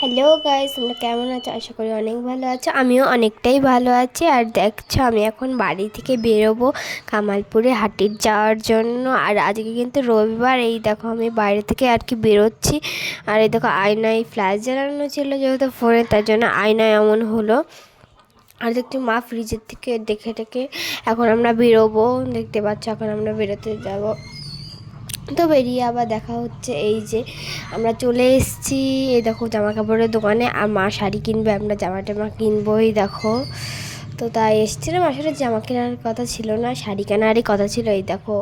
Hello guys তোমরা কেমন আছো? আশা করি অনেক ভালো আছো। আমিও অনেকটাই ভালো আছি। আর দেখছ, আমি এখন বাড়ি থেকে বেরোবো কামালপুরে হাটির যাওয়ার জন্য। আর আজকে কিন্তু রবিবার, এই দেখো আমি বাইরে থেকে আর কি বেরোচ্ছি। আর এই দেখো, আয়নায় ফ্ল্যাশ জ্বালানো ছিল যেহেতু ফোনে তার জন্য আয়নায় এমন হলো। আর দেখছি মা ফ্রিজের থেকে দেখে দেখে এখন আমরা বেরোবো। দেখতে পাচ্ছ, এখন আমরা বেরোতে যাব। তো বেরিয়ে আবার দেখা হচ্ছে এই যে আমরা চলে এসেছি। এই দেখো জামা কাপড়ের দোকানে আর মা শাড়ি কিনবে, আমরা জামা টামা কিনবো এই দেখো। তো তাই এসেছিলাম, আসলে জামা কেনার কথা ছিল না, শাড়ি কেনারই কথা ছিল। এই দেখো,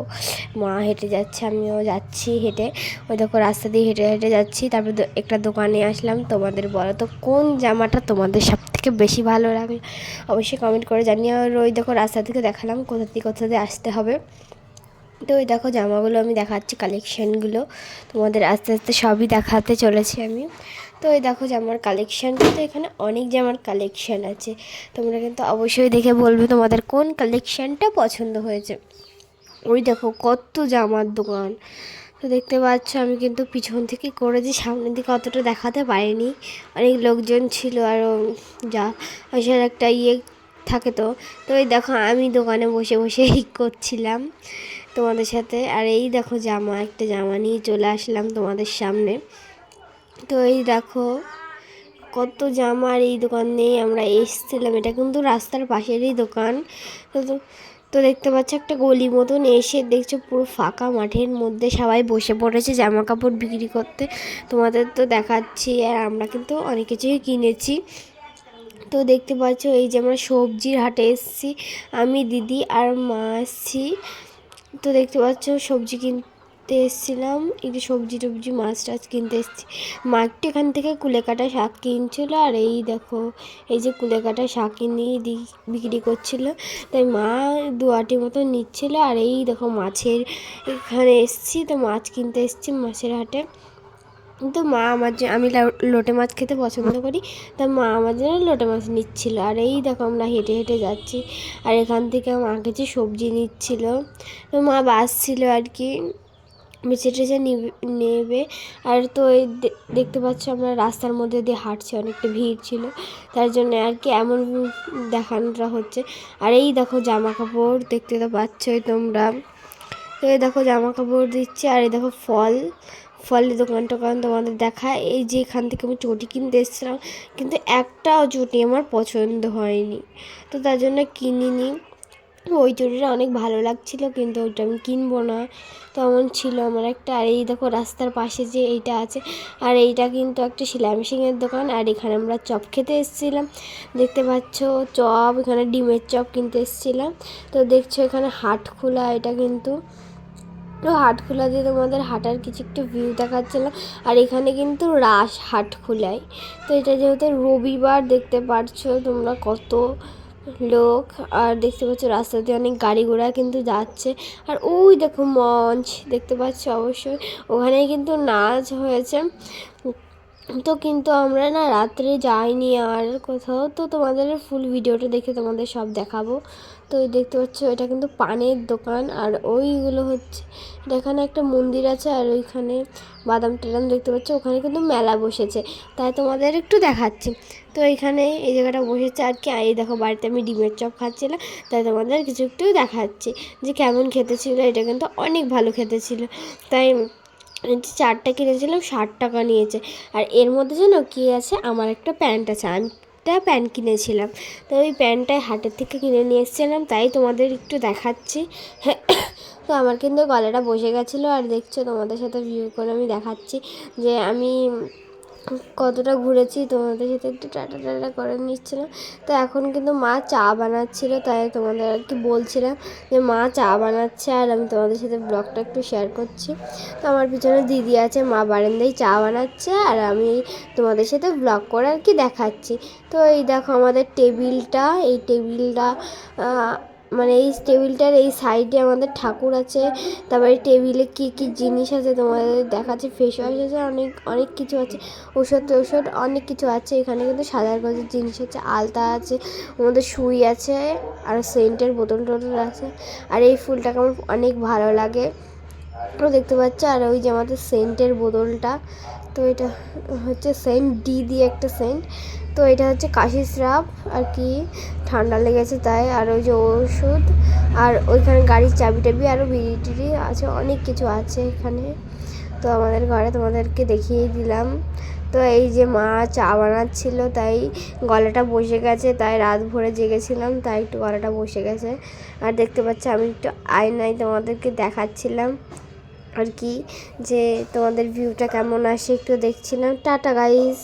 মা হেঁটে যাচ্ছে, আমিও যাচ্ছি হেঁটে। ওই দেখো, রাস্তা দিয়ে হেঁটে হেঁটে যাচ্ছি। তারপর একটা দোকানে আসলাম, তোমাদের বলো তো কোন জামাটা তোমাদের সব থেকে বেশি ভালো লাগল? অবশ্যই কমেন্ট করে জানিয়ে আর ওই দেখো, রাস্তা থেকে দেখালাম কোথা থেকে কোথা দিয়ে আসতে হবে। তো ওই দেখো জামাগুলো আমি দেখাচ্ছি কালেকশানগুলো তোমাদের আস্তে আস্তে সবই দেখাতে চলেছি আমি। তো ওই দেখো জামার কালেকশান কিন্তু এখানে অনেক জামার কালেকশান আছে। তোমরা কিন্তু অবশ্যই দেখে বলবে তোমাদের কোন কালেকশানটা পছন্দ হয়েছে। ওই দেখো কত জামার দোকান। তো দেখতে পাচ্ছ আমি কিন্তু পিছন থেকে করেছি, সামনের দিকে অতটা দেখাতে পারিনি। অনেক লোকজন ছিল আরও যা আসার একটা ইয়ে থাকে তো। তো ওই দেখো আমি দোকানে বসে বসে করছিলাম। তোমাদের সাথে। আর এই দেখো জামা, একটা জামা নিয়ে চলে আসলাম তোমাদের সামনে। তো এই দেখো, কত জামার এই দোকান নিয়ে আমরা এসেছিলাম। এটা কিন্তু রাস্তার পাশেরই দোকান। তো তো দেখতে পাচ্ছ একটা গলি মতন এসে দেখছ পুরো ফাঁকা মাঠের মধ্যে সবাই বসে পড়েছে জামা কাপড় বিক্রি করতে। তোমাদের তো দেখাচ্ছি, আর আমরা কিন্তু অনেক কিছুই কিনেছি। তো দেখতে পাচ্ছ এই যে আমরা সবজির হাটে এসেছি। আমি, দিদি আর মা এসেছি তো দেখতে পাচ্ছ, সবজি কিনতে এসেছিলাম। যে সবজি টবজি, মাছ টাছ কিনতে এসেছি। মা এখান থেকে কুলেকাটা শাক কিনছিল, আর এই দেখো, এই যে কুলেকাটা শাক কিনে বিক্রি করছিল। তাই মা দু আটি মতো নিচ্ছিল, আর এই দেখো মাছের এখানে এসছি। তো মাছ কিনতে এসছি মাছের হাটে। তো মা আমার যে, আমি লোটে মাছ খেতে পছন্দ করি। তা মা আমার জন্য লোটে মাছ নিচ্ছিল। আর এই দেখো আমরা হেঁটে হেঁটে যাচ্ছি। আর এখান থেকে মা কিছু সবজি নিচ্ছিল। তো মা বাসছিল আর কি। বেছে টেছে নেবে আর তো এই দেখতে পাচ্ছ আমরা রাস্তার মধ্যে দিয়ে হাঁটছি। অনেকটা ভিড় ছিল। তার জন্য আর কি এমন দেখানোটা হচ্ছে। আর এই দেখো জামা কাপড় দেখতে তো পাচ্ছই তোমরা। তো এই দেখো জামা কাপড় দিচ্ছে। আর এই দেখো ফল। ফলের দোকান টোকান তোমাদের দেখা এই যে এখান থেকে আমি চটি কিনতে এসেছিলাম, কিন্তু একটাও চটি আমার পছন্দ হয়নি। তো তার জন্য কিনিনি। ওই চটিটা অনেক ভালো লাগছিল, কিন্তু ওইটা আমি কিনবো না। তো এমন ছিল আমার একটা, আর এই দেখো রাস্তার পাশে যে এইটা আছে, আর এইটা কিন্তু একটা সেলাই মেশিনের দোকান, আর এখানে আমরা চপ খেতে এসেছিলাম। দেখতে পাচ্ছ চপ, এখানে ডিমের চপ কিনতে এসেছিলাম। তো দেখছ এখানে হাট খোলা, এটা কিন্তু হাটখোলা দিয়ে তোমাদের হাটার কিছু একটু ভিউ দেখাচ্ছিলাম। আর এখানে কিন্তু রাস হাটখোলায় তো এটা যেহেতু রবিবার, দেখতে পারছ তোমরা কত লোক। আর দেখতে পাচ্ছ রাস্তা দিয়ে অনেক গাড়ি ঘোড়া কিন্তু যাচ্ছে। আর ওই দেখো মঞ্চ, দেখতে পাচ্ছ অবশ্যই। ওখানে কিন্তু নাচ হয়েছে। তো কিন্তু আমরা না রাত্রে যাইনি আর কোথাও। তো তোমাদের ফুল ভিডিওটা দেখে তোমাদের সব দেখাবো। তো দেখতে পাচ্ছ, এটা কিন্তু পানের দোকান। আর ওইগুলো হচ্ছে এখানে একটা মন্দির আছে, আর ওইখানে বাদাম টাদাম দেখতে পাচ্ছ, ওখানে কিন্তু মেলা বসেছে। তাই তোমাদের একটু দেখাচ্ছি। তো এখানে এই জায়গাটা বসেছে আর কি। এই দেখো, বাড়িতে আমি ডিমের চপ খাচ্ছিলাম, তাই তোমাদের কিছু একটু দেখাচ্ছি যে কেমন খেতে ছিল। এটা কিন্তু অনেক ভালো খেতে ছিল। তাই চারটা কিনেছিলাম, ষাট টাকা নিয়েছে। আর এর মধ্যে যেন কী আছে? আমার একটা প্যান্ট আছে, আমি একটা প্যান্ট কিনেছিলাম। তো ওই প্যান্টটাই হাটের থেকে কিনে নিয়ে এসেছিলাম, তাই তোমাদের একটু দেখাচ্ছি। তো আমার কিন্তু গলাটা বসে গেছিল, আর দেখছ তোমাদের সাথে ভিউ করে আমি দেখাচ্ছি যে আমি কতটা ঘুরেছি, তোমাদের সাথে একটু টাটা টাটা করে নিচ্ছিলাম। তো এখন কিন্তু মা চা বানাচ্ছিল, তাই তোমাদের আর কি বলছিলাম যে মা চা বানাচ্ছে আর আমি তোমাদের সাথে ব্লগটা একটু শেয়ার করছি। তো আমার পিছনে দিদি আছে, মা বারান্দায় চা বানাচ্ছে আর আমি তোমাদের সাথে ব্লগ করে আর কি দেখাচ্ছি। তো এই দেখো আমাদের টেবিলটা, এই টেবিলটা মানে এই টেবিলটার এই সাইডে আমাদের ঠাকুর আছে, তারপরে টেবিলে কি কি জিনিস আছে তোমাদের দেখাচ্ছে, ফেস ওয়াশ আছে, অনেক অনেক কিছু আছে, ওষুধ ওষুধ অনেক কিছু আছে, এখানে কিন্তু সাজার গজের জিনিস আছে, আলতা আছে আমাদের সুই আছে, আর সেন্টের বোতল টোতল আছে, আর এই ফুলটাকে আমার অনেক ভালো লাগে। দেখতে পাচ্ছ, আর ওই যে আমাদের সেন্টের বোতলটা তো এটা হচ্ছে সেন্ট ডি দিয়ে একটা সেন্ট। তো এটা হচ্ছে কাশি স্রাব আর কি, ঠান্ডা লেগেছে তাই। আর ওই যে ওষুধ, আর ওইখানে গাড়ির চাবি টাবি আরও বিড়ি আছে, অনেক কিছু আছে এখানে। তো আমাদের ঘরে তোমাদেরকে দেখিয়ে দিলাম। তো এই যে মা চা বানাচ্ছিল তাই গলাটা বসে গেছে, তাই রাত ভরে জেগেছিলাম, তাই একটু গলাটা বসে গেছে। আর দেখতে পাচ্ছি আমি একটু আয়নায় তোমাদেরকে দেখাচ্ছিলাম। আর কি যে তোমাদের ভিউটা কেমন আসে একটু দেখছিলাম। Tata guys